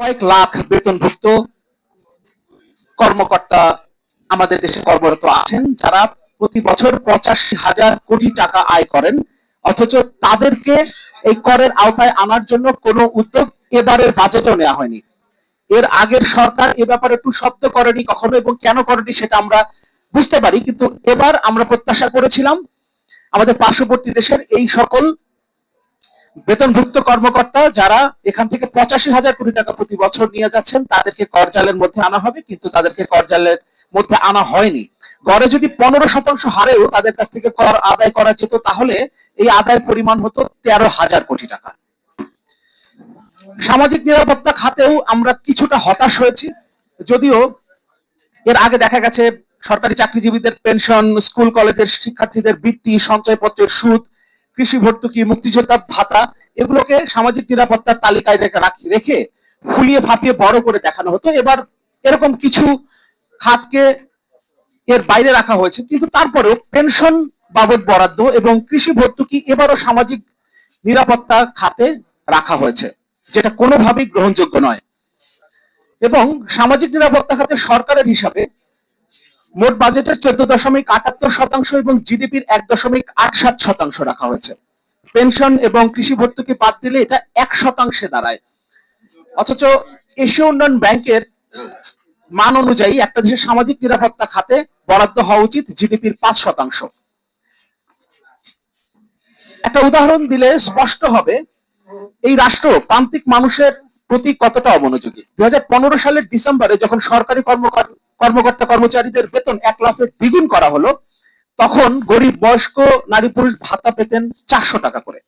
কয়েক লাখ বেতনভুক্ত কর্মকর্তা আমাদের দেশে কর্মরত আছেন, যারা প্রতি বছর পঁচাশি হাজার কোটি টাকা আয় করেন। অথচ তাদেরকে এই করের আওতায় আনার জন্য কোনো উদ্যোগ এবারের বাজেটও নেওয়া হয়নি। এর আগের সরকার এ ব্যাপারে একটু শব্দ করেনি কখনো এবং কেন করেনি সেটা আমরা বুঝতে পারি, কিন্তু এবার আমরা প্রত্যাশা করেছিলাম আমাদের পার্শ্ববর্তী দেশের এই সকল বেতনভুক্ত কর্মকর্তা যারা এখান থেকে পঁচাশি হাজার কোটি টাকা প্রতি বছর নিয়ে যাচ্ছেন, তাদেরকে করজালের মধ্যে আনা হবে, কিন্তু তাদেরকে করজালের মধ্যে আনা হয়নি। গড়ে যদি পনেরো শতাংশ হারেও তাদের কাছ থেকে কর আদায় করা যেত, তাহলে এই আদায়ের পরিমাণ হতো তেরো হাজার কোটি টাকা। সামাজিক নিরাপত্তা খাতেও আমরা কিছুটা হতাশ হয়েছি। যদিও এর আগে দেখা গেছে, সরকারি চাকরিজীবীদের পেনশন, স্কুল, কলেজের শিক্ষার্থীদের বৃত্তি, সঞ্চয়পত্রের সুদ কৃষি ভর্তুকি মুক্তিযোদ্ধা ভাতা, এগুলোকে সামাজিক নিরাপত্তার তালিকায় রেখে রাখি ফুলিয়ে ফাঁপিয়ে বড় করে দেখানো হতো। এবার এরকম কিছু খাতকে এর বাইরে রাখা হয়েছে, কিন্তু তারপরেও পেনশন বাবদ বরাদ্দ এবং কৃষি ভর্তুকি এবারও সামাজিক নিরাপত্তা খাতে রাখা হয়েছে, যেটা কোনোভাবেই গ্রহণযোগ্য নয়। এবং সামাজিক নিরাপত্তা খাতে সরকারের হিসাবে মোট বাজেটের চোদ্দ দশমিক আটাত্তর শতাংশ এবং জিডিপির এক দশমিক আট সাত শতাংশ রাখা হয়েছে। পেনশন এবং কৃষি ভর্তুকি বাদ দিলে এটা এক শতাংশে দাঁড়ায়। অথচ এশীয় উন্নয়ন ব্যাংকের মান অনুযায়ী একটা দেশের সামাজিক নিরাপত্তা খাতে বরাদ্দ হওয়া উচিত জিডিপির পাঁচ শতাংশ। একটা উদাহরণ দিলে স্পষ্ট হবে, এই রাষ্ট্র প্রান্তিক মানুষের প্রতি কতটা অমনোযোগী? দুই হাজার পনেরো সালের ডিসেম্বরে যখন সরকারি কর্মকর- কর্মকর্তা কর্মচারীদের বেতন এক লাখের দ্বিগুণ করা হলো, তখন গরিব বয়স্ক নারী পুরুষ ভাতা পেতেন চারশো টাকা করে।